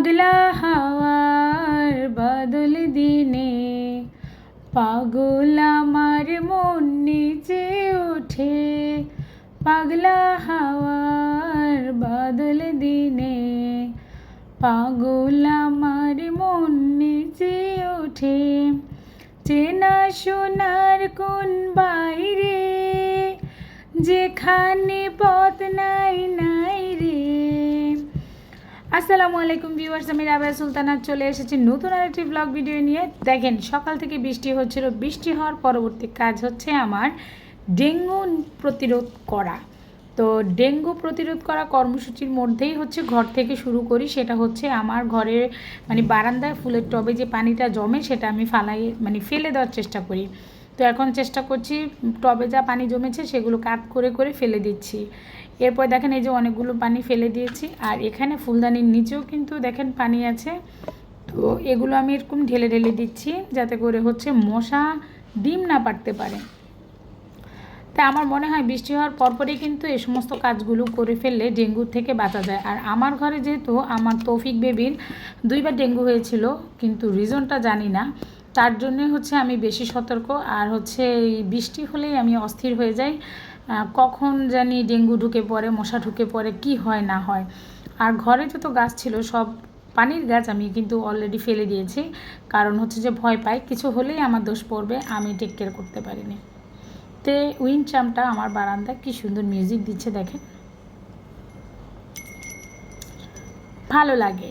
পাগলা হাওয়ার বাদল দিনে, পাগল আমার মন নিচে ওঠে। পাগলা হাওয়ার বাদল দিনে, পাগল আমার মন নিচে ওঠে। চেনা সোনার কোন বাইরে, যেখানে পথ নাই রে আসসালামু আলাইকুম ভিউয়ার্স, আমি রাবেয়া সুলতানা, চলে এসেছি নতুন আরেকটি ব্লগ ভিডিও নিয়ে। দেখেন, সকাল থেকে বৃষ্টি হচ্ছিল। বৃষ্টি হওয়ার পরবর্তী কাজ হচ্ছে আমার ডেঙ্গু প্রতিরোধ করা। তো ডেঙ্গু প্রতিরোধ করা কর্মসূচির মধ্যেই হচ্ছে ঘর থেকে শুরু করি। সেটা হচ্ছে আমার ঘরে মানে বারান্দায় ফুলের টবে যে পানিটা জমে, সেটা আমি ফালাই মানে ফেলে দেওয়ার চেষ্টা করি। তো এখন চেষ্টা করছি, টবে যা পানি জমেছে সেগুলো কাট করে করে ফেলে দিচ্ছি। এরপর দেখেন এই যে অনেকগুলো পানি ফেলে দিয়েছি, আর এখানে ফুলদানির নিচেও কিন্তু দেখেন পানি আছে। তো এগুলো আমি এরকম ঢেলে ঢেলে দিচ্ছি যাতে করে হচ্ছে মশা ডিম না পারতে পারে। তা আমার মনে হয় বৃষ্টি হওয়ার পরপরই কিন্তু এই সমস্ত কাজগুলো করে ফেললে ডেঙ্গুর থেকে বাঁচা যায়। আর আমার ঘরে যেহেতু আমার তৌফিক বেবির দুইবার ডেঙ্গু হয়েছিল, কিন্তু রিজনটা জানি না। তার জন্যে হচ্ছে আমি বেশি সতর্ক। আর হচ্ছে এই বৃষ্টি হলেই আমি অস্থির হয়ে যাই। কখন জানি ডেঙ্গু ঢুকে পড়ে, মশা ঢুকে পড়ে, কি হয় না হয়। আর ঘরে যত গাছ ছিল, সব পানির গাছ আমি কিন্তু অলরেডি ফেলে দিয়েছি। কারণ হচ্ছে যে ভয় পাই, কিছু হলেই আমার দোষ পড়বে, আমি টেক কেয়ার করতে পারিনি। তে উইন চামটা আমার বারান্দায় কি সুন্দর মিউজিক দিচ্ছে দেখেন। ভালো লাগে।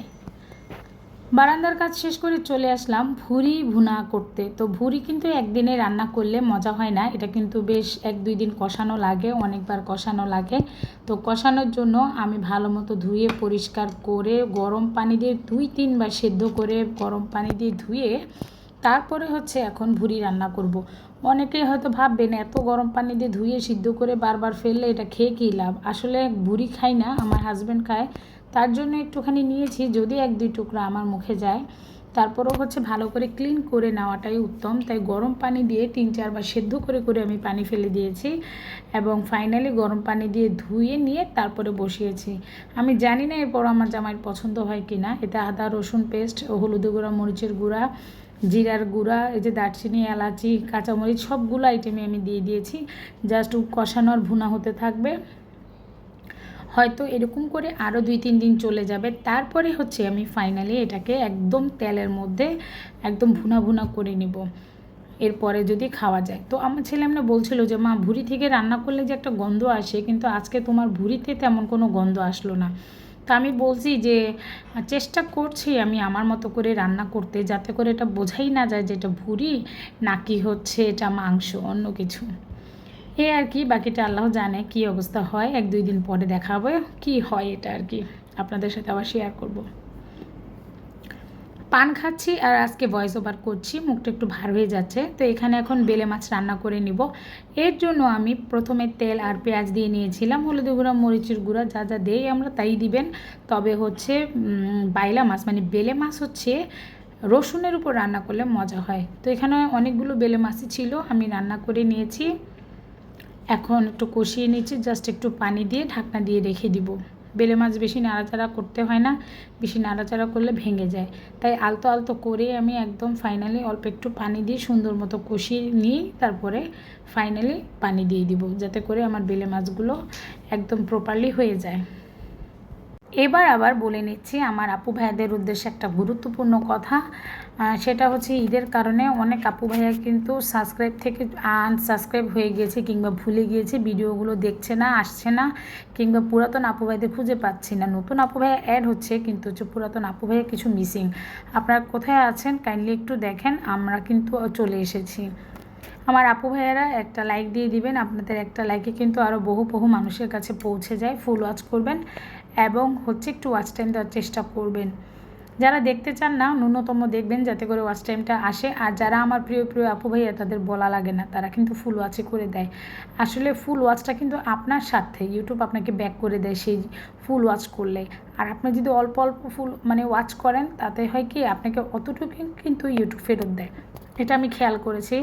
বারান্দার কাজ শেষ করে চলে আসলাম ভুরি ভুনা করতে। তো ভুরি কিন্তু একদিনে রান্না করলে মজা হয় না, এটা কিন্তু বেশ এক দুই দিন কষানো লাগে, অনেকবার কষানো লাগে। তো কষানোর জন্য আমি ভালো মতো ধুয়ে পরিষ্কার করে গরম পানি দিয়ে দুই তিনবার সেদ্ধ করে গরম পানি দিয়ে ধুয়ে তারপরে হচ্ছে এখন ভুরি রান্না করব। অনেকেই হয়তো ভাববেন, এত গরম পানি দিয়ে ধুয়ে সিদ্ধ করে বারবার ফেললে এটা খেয়ে কী লাভ? আসলে ভুরি খাই না, আমার হাজব্যান্ড খায়। তার জন্য একটুখানি নিয়েছি, যদি এক দুই টুকরা আমার মুখে যায়। তারপরেও হচ্ছে ভালো করে ক্লিন করে নেওয়াটাই উত্তম। তাই গরম পানি দিয়ে তিন চারবার সেদ্ধ করে করে আমি পানি ফেলে দিয়েছি এবং ফাইনালি গরম পানি দিয়ে ধুয়ে নিয়ে তারপরে বসিয়েছি। আমি জানি না এরপর আমার জামাইয়ের পছন্দ হয় কি না। এতে আদা, রসুন পেস্ট হলুদ গুঁড়া, মরিচের গুঁড়া, জিরার গুঁড়া, এই যে দারচিনি, এলাচি, কাঁচামরিচ সবগুলো আইটেমে আমি দিয়ে দিয়েছি। জাস্ট কষানোর ভুনা হতে থাকবে। হয়তো এরকম করে আরও দুই, তিন দিন চলে যাবে। তারপরে হচ্ছে আমি ফাইনালি এটাকে একদম তেলের মধ্যে একদম ভুনা ভুনা করে নিব। এরপরে যদি খাওয়া যায়। তো আমার ছেলে আমরা বলছিল যে, মা, ভুড়ি থেকে রান্না করলে যে একটা গন্ধ আসে, কিন্তু আজকে তোমার ভুড়িতে তেমন কোনো গন্ধ আসলো না। তা আমি বলছি যে, চেষ্টা করছি আমি আমার মতো করে রান্না করতে, যাতে করে এটা বোঝাই না যায় যে এটা ভুড়ি নাকি হচ্ছে এটা মাংস, অন্য কিছু। এ আর কি, বাকিটা আল্লাহ জানে কি অবস্থা হয়, এক দুই দিন পরে দেখাবো কি হয় এটা আর কি। আপনাদের সাথে আবার শেয়ার করব। পান খাচ্ছি আর আজকে ভয়েস ওভার করছি, মুখটা একটু ভার হয়ে যাচ্ছে, তো এখানে এখন বেলে মাছ রান্না করে নিব। এর জন্য আমি প্রথমে তেল আর পেঁয়াজ দিয়ে নিয়েছিলাম, হলুদ গুঁড়া, মরিচের গুঁড়া, যা যা দেই আমরা তাই দিবেন। তবে হচ্ছে বাইলা মাছ মানে বেলে মাছ হচ্ছে রসুনের উপর রান্না করলে মজা হয়। তো এখানে অনেকগুলো বেলে মাছই ছিল, আমি রান্না করে নিয়েছি। এখন একটু কষিয়ে নিচ্ছি জাস্ট একটু পানি দিয়ে ঢাকনা দিয়ে রেখে দিব। বেলে মাছ বেশি নাড়াচাড়া করতে হয় না, বেশি নাড়াচাড়া করলে ভেঙে যায়। তাই আলতো আলতো করে আমি একদম ফাইনালি অল্প একটু পানি দিয়ে সুন্দর মতো কষিয়ে নিই তারপরে ফাইনালি পানি দিয়ে দিব, যাতে করে আমার বেলে মাছগুলো একদম প্রপারলি হয়ে যায়। এবার আবার বলে নিচ্ছি, আমার আপু ভাইয়াদের উদ্দেশ্যে একটা গুরুত্বপূর্ণ কথা। সেটা হচ্ছে ঈদের কারণে অনেক আপু ভাইয়া কিন্তু সাবস্ক্রাইব থেকে আনসাবস্ক্রাইব হয়ে গিয়েছে কিংবা ভুলে গিয়েছে, ভিডিওগুলো দেখছে না, আসছে না, কিংবা পুরাতন আপু ভাইদের খুঁজে পাচ্ছি না। নতুন আপু ভাইয়া অ্যাড হচ্ছে কিন্তু হচ্ছে পুরাতন আপু ভাইয়া কিছু মিসিং আপনারা কোথায় আছেন কাইন্ডলি একটু দেখেন, আমরা কিন্তু চলে এসেছি। আমার আপু ভাইয়েরা একটা লাইক দিয়ে দিবেন, আপনাদের একটা লাইকে কিন্তু আরও বহু বহু মানুষের কাছে পৌঁছে যায় ফুল ওয়াচ করবেন এবং হচ্ছে একটু ওয়াচ টাইম দেওয়ার চেষ্টা করবেন। যারা দেখতে চান না, ন্যূনতম দেখবেন যাতে করে ওয়াচ টাইমটা আসে। আর যারা আমার প্রিয় প্রিয় আপু ভাইয়া, তাদের বলা লাগে না, তারা কিন্তু ফুল ওয়াচে করে দেয়। আসলে ফুল ওয়াচটা কিন্তু আপনার সাথে ইউটিউব আপনাকে ব্যাক করে দেয় সেই ফুল ওয়াচ করলে। আর আপনি যদি অল্প অল্প ফুল মানে ওয়াচ করেন, তাতে হয় কি আপনাকে অতটুকু কিন্তু ইউটিউব ফেরত দেয়। এটা আমি খেয়াল করেছি।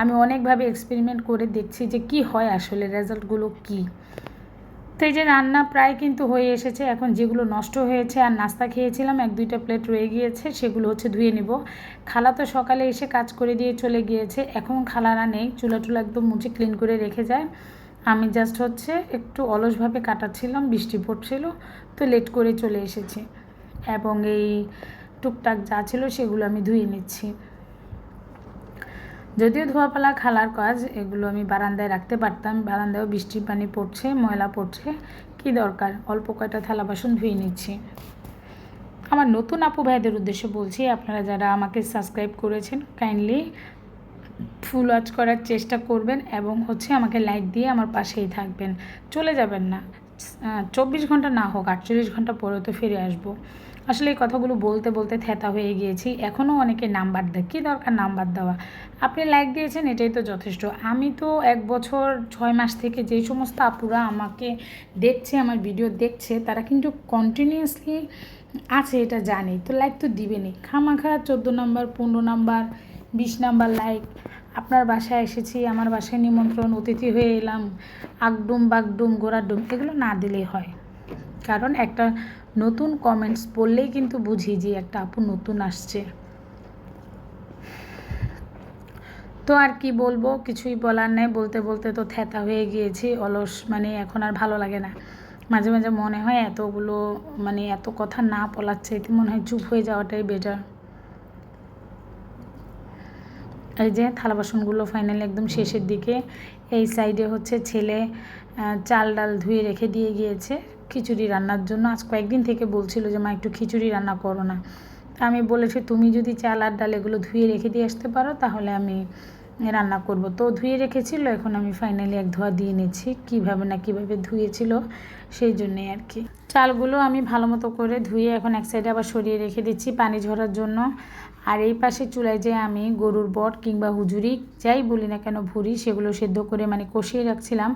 আমি অনেকভাবে এক্সপেরিমেন্ট করে দেখছি যে কি হয় আসলে রেজাল্টগুলো কী। তো এই যে রান্না প্রায় কিন্তু হয়ে এসেছে, এখন যেগুলো নষ্ট হয়েছে আর নাস্তা খেয়েছিলাম, এক দুইটা প্লেট রয়ে গিয়েছে, সেগুলো হচ্ছে ধুয়ে নিব। খালা তো সকালে এসে কাজ করে দিয়ে চলে গিয়েছে, এখন খালারা নেই, চুলা টুলা একদম মুছে ক্লিন করে রেখে যায়। আমি জাস্ট হচ্ছে একটু অলসভাবে কাটাচ্ছিলাম, বৃষ্টি পড়ছিল, তো লেট করে চলে এসেছি। এবং এই টুকটাক যা ছিল সেগুলো আমি ধুয়ে নিচ্ছি। যদিও ধোয়াপালা, খালার কাজ, এগুলো আমি বারান্দায় রাখতে পারতাম। বারান্দায়ও বৃষ্টির পানি পড়ছে, ময়লা পড়ছে। কি দরকার? অল্প কয়টা থালা বাসন ধুয়ে নিচ্ছি। আমার নতুন আপু ভাইদের উদ্দেশ্যে বলছি, আপনারা যারা আমাকে সাবস্ক্রাইব করেছেন কাইন্ডলি ফুল ওয়াচ করার চেষ্টা করবেন এবং হচ্ছে আমাকে লাইক দিয়ে আমার পাশেই থাকবেন। চলে যাবেন না। চব্বিশ ঘণ্টা না হোক, আটচল্লিশ ঘণ্টা পরে তো ফিরে আসব। আসলে এই কথাগুলো বলতে বলতে থেতা হয়ে গিয়েছি। এখনও অনেকে নাম্বার দেয়। কী দরকার নাম্বার দেওয়া? আপনি লাইক দিয়েছেন, এটাই তো যথেষ্ট। আমি তো এক বছর, ছয় মাস থেকে যেই সমস্ত আপুরা আমাকে দেখছে, আমার ভিডিও দেখছে, তারা কিন্তু কন্টিনিউয়াসলি আছে, এটা জানি। তো লাইক তো দিবেনি খামাখা, চোদ্দ নাম্বার, পনেরো নাম্বার, বিশ নাম্বার লাইক। আপনার বাসায় এসেছি, আমার বাসায় নিমন্ত্রণ, অতিথি হয়ে এলাম। আগডুম, বাগডুম গোড়াডুম এগুলো না দিলেই হয়। কারণ একটা নতুন কমেন্টস পড়লেই কিন্তু বুঝি যে একটা আপু নতুন আসছে। তো আর কি বলব, কিছুই বলার নেই। বলতে বলতে তো থ্যাতা হয়ে গিয়েছি, অলস। মানে এখন আর ভালো লাগে না। মাঝে মাঝে মনে হয় এতগুলো মানে এত কথা না বলাচ্ছে এতে মনে হয় চুপ হয়ে যাওয়াটাই বেটার এই যে থালা বাসনগুলো ফাইনালি একদম শেষের দিকে, এই সাইডে হচ্ছে ছেলে চাল ডাল ধুয়ে রেখে দিয়ে গিয়েছে। খিচুড়ি রান্নার জন্য। আজ কয়েকদিন থেকে বলছিল যে, মা, একটু খিচুড়ি রান্না করো না। তা আমি বলেছি, তুমি যদি চাল আর ডাল এগুলো ধুয়ে রেখে দিয়ে আসতে পারো, তাহলে আমি রান্না করব। তো ধুয়ে রেখেছিল, এখন আমি ফাইনালি এক ধোয়া দিয়ে নিচ্ছি। কীভাবে না কীভাবে ধুয়েছিল, সেই জন্যে আর কি। চালগুলো আমি ভালো মতো করে ধুয়ে এখন এক সাইডে আবার সরিয়ে রেখে দিচ্ছি পানি ঝরার জন্য। আর এই পাশে চুলায় যে আমি গরুর বট কিংবা হুজুরি যাই বলি না কেন ভুরি সেগুলো সেদ্ধ করে মানে কষিয়ে রাখছিলাম।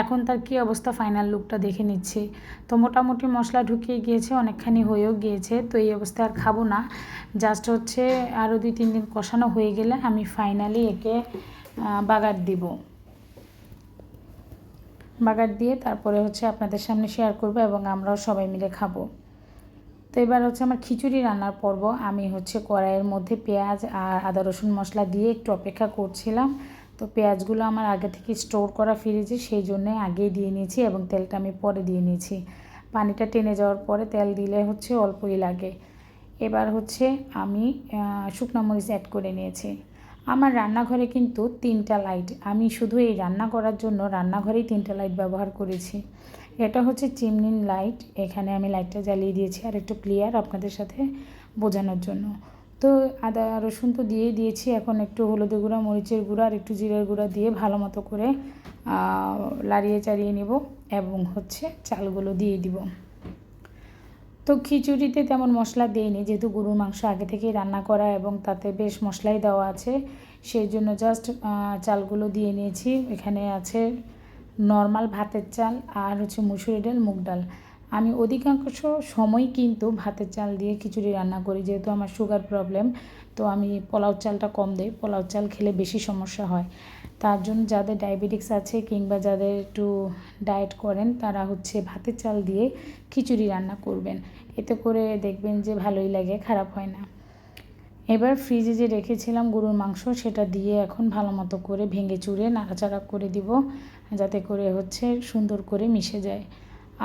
এখন তার কি অবস্থা? ফাইনাল লুকটা দেখে নিচ্ছি। তো মোটামুটি মশলা ঢুকিয়ে গিয়েছে, অনেকখানি হয়েও গিয়েছে, তো এই অবস্থায় আর খাব না। জাস্ট হচ্ছে আরও দুই, তিন দিন কষানো হয়ে গেলে আমি ফাইনালি একে বাগার দিব। বাগার দিয়ে তারপরে হচ্ছে আপনাদের সামনে শেয়ার করব এবং আমরাও সবাই মিলে খাব। এবার হচ্ছে আমার খিচুড়ি রান্নার পর্ব। আমি হচ্ছে কড়াইয়ের মধ্যে পেঁয়াজ আর আদা রসুন মশলা দিয়ে একটু অপেক্ষা করছিলাম। তো পেঁয়াজগুলো আমার আগে থেকে স্টোর করা ফ্রিজে, সেই জন্যে আগেই দিয়ে নিয়েছি এবং তেলটা আমি পরে দিয়ে নিয়েছি। পানিটা টেনে যাওয়ার পরে তেল দিলে হচ্ছে অল্পই লাগে। এবার হচ্ছে আমি শুকনো মরিচ অ্যাড করে নিয়েছি। আমার রান্নাঘরে কিন্তু তিনটা লাইট আমি শুধু এই রান্না করার জন্য রান্নাঘরেই তিনটা লাইট ব্যবহার করেছি। এটা হচ্ছে চিমনিন লাইট এখানে আমি লাইটটা জ্বালিয়ে দিয়েছি আর একটু ক্লিয়ার আপনাদের সাথে বোঝানোর জন্য। তো আদা, রসুন তো দিয়েই দিয়েছি। এখন একটু হলুদের গুঁড়া, মরিচের গুঁড়া আর একটু জিরের গুঁড়া দিয়ে ভালো মতো করে লাড়িয়ে চাড়িয়ে নেব এবং হচ্ছে চালগুলো দিয়ে দিব। তো খিচুড়িতে তেমন মশলা দিইনি, যেহেতু গরুর মাংস আগে থেকেই রান্না করা এবং তাতে বেশ মশলাই দেওয়া আছে, সেই জন্য জাস্ট চালগুলো দিয়ে নিয়েছি। এখানে আছে নর্মাল ভাতের চাল আর হচ্ছে মুসুরি ডাল, মুগ ডাল। আমি অধিকাংশ সময় কিন্তু ভাতের চাল দিয়ে খিচুড়ি রান্না করি, যেহেতু আমার সুগার প্রবলেম তো আমি পোলাও চালটা কম দিই। পোলাও চাল খেলে বেশি সমস্যা হয়। তার জন্য যাদের ডায়াবেটিক্স আছে কিংবা যাদের একটু ডায়েট করেন, তারা হচ্ছে ভাতের চাল দিয়ে খিচুড়ি রান্না করবেন। এতে করে দেখবেন যে ভালোই লাগে, খারাপ হয় না। এবার ফ্রিজে যে রেখেছিলাম গরুর মাংস, সেটা দিয়ে এখন ভালো মতো করে ভেঙে চুড়ে নাড়াচাড়া করে দিব, যাতে করে হচ্ছে সুন্দর করে মিশে যায়।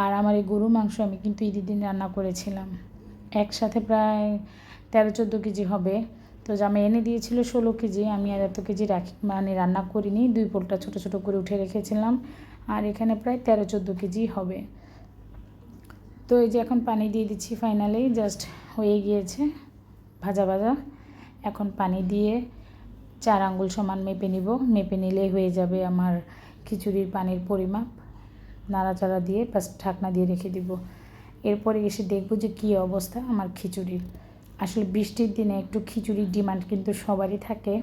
আর আমার এই গরুর মাংস আমি কিন্তু ঈদের দিন রান্না করেছিলাম। একসাথে প্রায় তেরো, চোদ্দ কেজি হবে। তো জামা এনে দিয়েছিল ষোলো কেজি, আমি আর এত কেজি রাখি মানে রান্না করিনি, দুই পোলটা ছোটো ছোটো করে উঠে রেখেছিলাম। আর এখানে প্রায় তেরো, চোদ্দ কেজি হবে। তো এই যে এখন পানি দিয়ে দিচ্ছি ফাইনালি জাস্ট হয়ে গিয়েছে। ভাজা ভাজা। এখন পানি দিয়ে চার আঙ্গুল সমান মেপে নিব। মেপে নিলেই হয়ে যাবে আমার খিচুড়ির পানির পরিমাপ। নাড়াচাড়া দিয়ে বাস ঢাকনা দিয়ে রেখে দিব। এরপরে এসে দেখব যে কী অবস্থা আমার খিচুড়ির। আসলে বৃষ্টির দিনে একটু খিচুড়ির ডিমান্ড কিন্তু সবারই থাকে।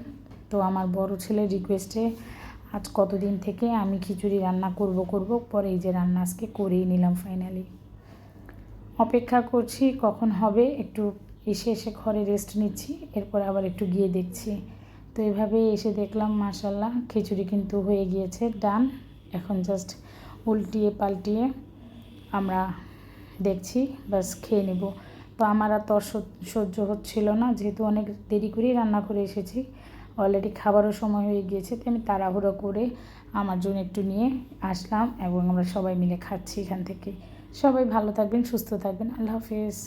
তো আমার বড় ছেলের রিকোয়েস্টে আজ কতদিন থেকে আমি খিচুড়ি রান্না করব করব, পরে এই যে রান্না আজকে করেই নিলাম ফাইনালি অপেক্ষা করছি কখন হবে, একটু এসে এসে ঘরে রেস্ট নিচ্ছি, এরপর আবার একটু গিয়ে দেখছি। তো এভাবেই এসে দেখলাম মাসাল্লাহ খিচুড়ি কিন্তু হয়ে গিয়েছে ডান এখন জাস্ট উল্টিয়ে পাল্টিয়ে আমরা দেখছি বাস খেয়ে নেব। তো আমার আর তর সহ্য হচ্ছিল না, যেহেতু অনেক দেরি করেই রান্না করে এসেছি অলরেডি খাবারও সময় হয়ে গিয়েছে, তো আমি তাড়াহুড়ো করে আমার জন্য একটু নিয়ে আসলাম এবং আমরা সবাই মিলে খাচ্ছি এখান থেকে। সবাই ভালো থাকবেন, সুস্থ থাকবেন, আল্লাহ হাফেজ।